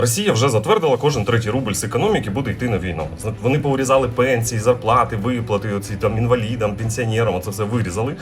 Росія вже затвердила, кожен третій рубль з економіки буде йти на війну. Вони повирізали пенсії, зарплати, виплати, оці там інвалідам, пенсіонерам. Це все вирізали.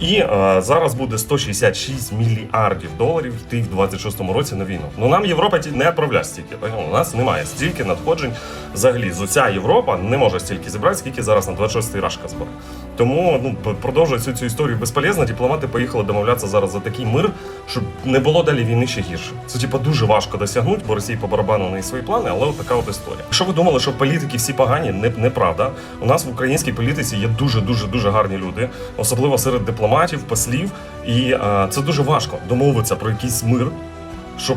І е, зараз буде 166 мільярдів доларів йти в 26-му році на війну. Ну нам Європа не відправляє стільки. У нас немає стільки надходжень. Взагалі, з уся Європа не може стільки зібрати, скільки зараз на 26-й рашка збере. Тому ну продовжують цю, цю історію безполезно. Дипломати поїхали домовлятися зараз за такий мир, щоб не було далі війни ще гірше. Це типа дуже важко досягнути, бо Росії по барабану на свої плани, але от така от історія. Якщо ви думали, що політики всі погані, не неправда. У нас в українській політиці є дуже дуже дуже гарні люди, особливо серед дипломатів, послів. І е, це дуже важко домовитися про якийсь мир, щоб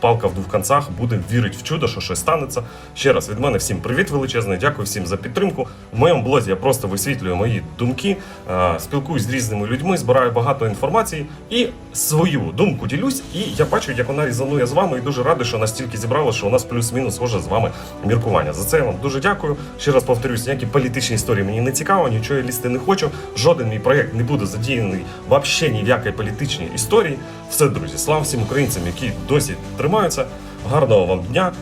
палка в двох концах, будемо вірити в чудо, що щось станеться. Ще раз від мене всім привіт величезний, дякую всім за підтримку. В моєму блозі я просто висвітлюю мої думки, е, спілкуюсь з різними людьми, збираю багато інформації і свою думку ділюсь. І я бачу, як вона різанує з вами, і дуже радий, що настільки зібрало, що у нас плюс-мінус схоже з вами міркування. За це я вам дуже дякую. Ще раз повторюсь, ніякі політичні історії мені не цікаво, нічого я лізти не хочу. Жоден мій проєкт не буде задіяний взагалі ні в якій політичній історії. Все, друзі, слава всім українцям, які досі тримаються. Гарного вам дня.